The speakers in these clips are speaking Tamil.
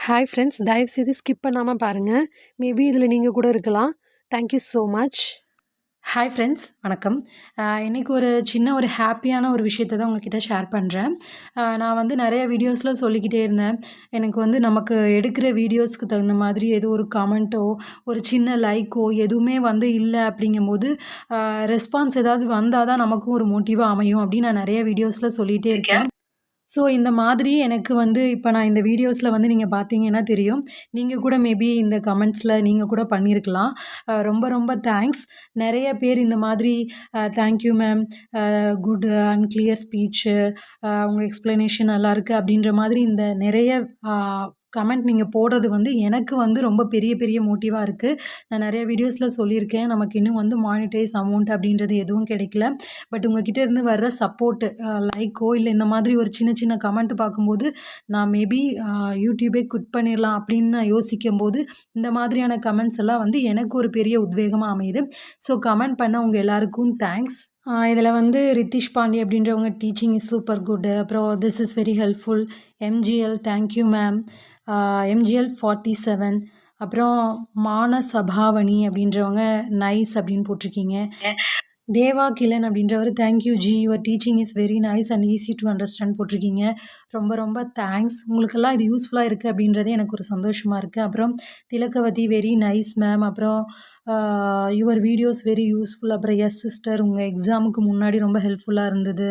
ஹாய் ஃப்ரெண்ட்ஸ் தயவுசெய்து ஸ்கிப் பண்ணாமல் பாருங்கள் மேபி இதில் நீங்கள் கூட இருக்கலாம். Thank you so much hi friends வணக்கம். ஆஹ் இன்னைக்கு ஒரு சின்ன ஒரு ஹாப்பியான ஒரு விஷயத்தை தான் உங்ககிட்ட ஷேர் பண்ணுறேன் நான் வந்து நிறைய வீடியோஸில் சொல்லிக்கிட்டே இருந்தேன். எனக்கு வந்து நமக்கு எடுக்கிற வீடியோஸ்க்கு தகுந்த மாதிரி ஏதோ ஒரு கமெண்ட்டோ ஒரு சின்ன லைக்கோ எதுவுமே வந்து இல்லை அப்படிங்கும்போது ரெஸ்பான்ஸ் ஏதாவது வந்தால் தான் நமக்கும் ஒரு மோட்டிவாக அமையும் அப்படின்னு நான் நிறைய வீடியோஸில் சொல்லிகிட்டே இருக்கேன். ஸோ இந்த மாதிரி எனக்கு வந்து இப்போ நான் இந்த வீடியோஸில் வந்து நீங்கள் பார்த்தீங்கன்னா தெரியும். நீங்கள் கூட மேபி இந்த கமெண்ட்ஸில் நீங்கள் கூட பண்ணியிருக்கலாம் ரொம்ப ரொம்ப தேங்க்ஸ் நிறைய பேர் இந்த மாதிரி thank you ma'am good and clear speech உங்கள் எக்ஸ்ப்ளனேஷன் நல்லா இருக்குது அப்படின்ற மாதிரி இந்த நிறைய கமெண்ட் நீங்கள் போடுறது வந்து எனக்கு வந்து ரொம்ப பெரிய பெரிய மோட்டிவாக இருக்குது நான் நிறைய வீடியோஸில் சொல்லியிருக்கேன். நமக்கு இன்னும் வந்து மானிட்டைஸ் அமௌண்ட் அப்படின்றது எதுவும் கிடைக்கல. பட் உங்ககிட்ட இருந்து வர்ற சப்போர்ட்டு லைக்கோ இல்லை இந்த மாதிரி ஒரு சின்ன சின்ன கமெண்ட் பார்க்கும்போது நான் மேபி யூடியூபே குட் பண்ணிடலாம் அப்படின்னு நான் யோசிக்கும் போது இந்த மாதிரியான கமெண்ட்ஸ் எல்லாம் வந்து எனக்கு ஒரு பெரிய உத்வேகமாக அமையுது. ஸோ கமெண்ட் பண்ண உங்கள் எல்லாருக்கும் தேங்க்ஸ் இதில் வந்து ரித்திஷ் பாண்டி அப்படின்றவங்க டீச்சிங் இஸ் சூப்பர் குட் அப்புறம் this is very helpful MGL thank you ma'am MGL forty seven அப்புறம் மான சபாவணி அப்படின்றவங்க நைஸ் அப்படின்னு போட்டிருக்கீங்க. தேவா கிலன் அப்படின்றவர் thank you ji your teaching is very nice and easy to understand போட்டிருக்கீங்க. ரொம்ப ரொம்ப தேங்க்ஸ் உங்களுக்கெல்லாம் இது யூஸ்ஃபுல்லாக இருக்குது அப்படின்றதே எனக்கு ஒரு சந்தோஷமாக இருக்குது அப்புறம் திலக்கவதி வெரி நைஸ் மேம் அப்புறம் யுவர் வீடியோஸ் வெரி யூஸ்ஃபுல் அப்புறம் எஸ் சிஸ்டர் உங்கள் எக்ஸாமுக்கு முன்னாடி ரொம்ப ஹெல்ப்ஃபுல்லாக இருந்தது.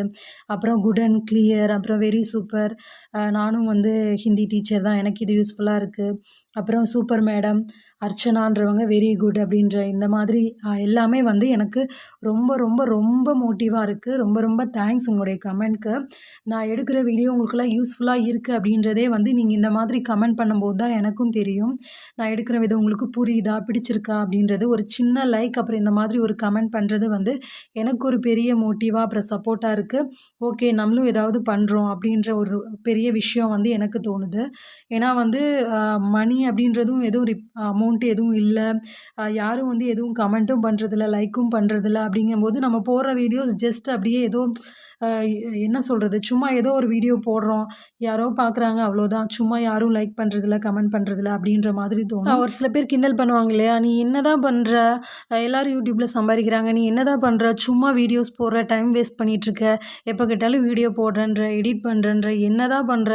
அப்புறம் குட் அண்ட் கிளியர் அப்புறம் வெரி சூப்பர் நானும் வந்து ஹிந்தி டீச்சர் தான். எனக்கு இது யூஸ்ஃபுல்லாக இருக்குது அப்புறம் சூப்பர் மேடம் அர்ச்சனான்றவங்க வெரி குட் அப்படின்ற இந்த மாதிரி எல்லாமே வந்து எனக்கு ரொம்ப ரொம்ப ரொம்ப மோட்டிவாக இருக்குது ரொம்ப ரொம்ப தேங்க்ஸ் உங்களுடைய கமெண்ட்க்கு நான் எடுக்கிற வீடியோ உங்களுக்குலாம் யூஸ்ஃபுல்லாக இருக்குது அப்படின்றதே வந்து நீங்கள் இந்த மாதிரி கமெண்ட் பண்ணும்போது தான் எனக்கும் தெரியும். நான் எடுக்கிற விதம் உங்களுக்கு புரியுதா? பிடிச்சிருக்கா? அப்படின்றது ஒரு சின்ன லைக் அப்புறம் இந்த மாதிரி ஒரு கமெண்ட் பண்ணுறது வந்து எனக்கு ஒரு பெரிய மோட்டிவாக அப்புறம் சப்போர்ட்டாக இருக்குது ஓகே நம்மளும் ஏதாவது பண்ணுறோம் அப்படின்ற ஒரு பெரிய விஷயம் வந்து எனக்கு தோணுது. ஏன்னா வந்து மணி அப்படின்றதும் எதுவும் ரிப் அமௌண்ட் எதுவும் இல்லை. யாரும் வந்து எதுவும் கமெண்ட்டும் பண்ணுறதில்ல லைக்கும் பண்ணுறதில்ல அப்படிங்கும்போது நம்ம போடுற வீடியோஸ் ஜஸ்ட் அப்படியே ஏதோ என்ன சொல்கிறது சும்மா ஏதோ ஒரு வீடியோ போடுறோம். யாரோ பார்க்குறாங்க அவ்வளோதான். சும்மா யாரும் லைக் பண்ணுறதில்ல கமெண்ட் பண்ணுறதில்ல அப்படின்ற மாதிரி தோணும். ஒரு சில பேர் கிண்டல் பண்ணுவாங்க இல்லையா? நீ என்னதான் பண்ணுற எல்லோரும் யூடியூப்பில் சம்பாதிக்கிறாங்க. நீ என்ன தான் பண்ணுற சும்மா வீடியோஸ் போடுற டைம் வேஸ்ட் பண்ணிகிட்ருக்க எப்போ கேட்டாலும் வீடியோ போடுறன்ற எடிட் பண்ணுறன்ற என்ன தான் பண்ணுற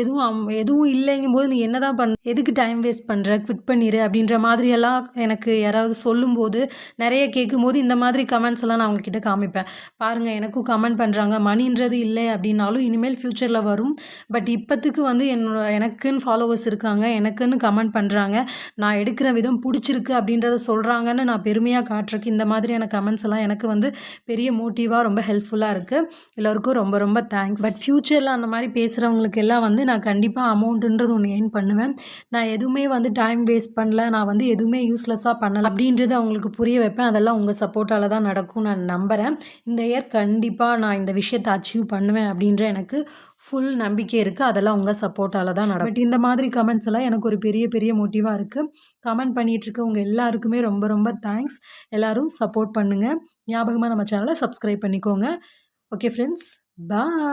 எதுவும் அம் எதுவும் இல்லைங்கும் போது நீ என்ன தான் பண் எதுக்கு டைம் வேஸ்ட் பண்ணுற குவிட் பண்ணிடு அப்படின்ற மாதிரியெல்லாம் எனக்கு யாராவது சொல்லும்போது நிறைய கேட்கும்போது இந்த மாதிரி கமெண்ட்ஸ் எல்லாம் நான் அவங்கக்கிட்ட காமிப்பேன். பாருங்கள் எனக்கும் கமெண்ட் பண்ணுறாங்க மணின்றது இல்லை அப்படின்னாலும் இனிமேல் ஃப்யூச்சரில் வரும். பட் இப்போத்துக்கு வந்து என்னோட எனக்குன்னு ஃபாலோவர்ஸ் இருக்காங்க. எனக்குன்னு கமெண்ட் பண்ணுறாங்க நான் எடுக்கிற விதம் பிடிச்சிருக்கு அப்படின்றத சொல்கிறாங்கன்னு நான் பெருமையாக காட்டுறக்கு இந்த மாதிரியான கமெண்ட்ஸ் எல்லாம் எனக்கு வந்து பெரிய மோட்டிவாக ரொம்ப ஹெல்ப்ஃபுல்லாக இருக்குது எல்லோருக்கும் ரொம்ப ரொம்ப தேங்க்ஸ் பட் ஃப்யூச்சரில் அந்த மாதிரி பேசுகிறவங்களுக்கு எல்லாம் வந்து நான் கண்டிப்பாக அமௌண்ட்டுன்றது ஒன்று ஏர்ன் பண்ணுவேன். நான் எதுவுமே வந்து டைம் வேஸ்ட் பண்ணல. நான் வந்து எதுவுமே யூஸ்லெஸ்ஸாக பண்ணலை. அப்படின்றது அவங்களுக்கு புரிய வைப்பேன். அதெல்லாம் உங்கள் சப்போர்ட்டால் தான் நடக்கும் நான் நம்புகிறேன் இந்த இயர் கண்டிப்பாக நான் இந்த விஷயத்தை அச்சீவ் பண்ணுவேன் அப்படின்ற எனக்கு ஃபுல் நம்பிக்கை இருக்குது அதெல்லாம் உங்கள் சப்போர்ட்டால் தான் நடக்கும். பட் இந்த மாதிரி கமெண்ட்ஸ் எல்லாம் எனக்கு ஒரு பெரிய பெரிய மோட்டிவாக இருக்குது கமெண்ட் பண்ணிகிட்ருக்க உங்கள் எல்லாருக்குமே ரொம்ப ரொம்ப தேங்க்ஸ் எல்லோரும் சப்போர்ட் பண்ணுங்கள் ஞாபகமாக நம்ம சேனலை சப்ஸ்கிரைப் பண்ணிக்கோங்க. Okay friends bye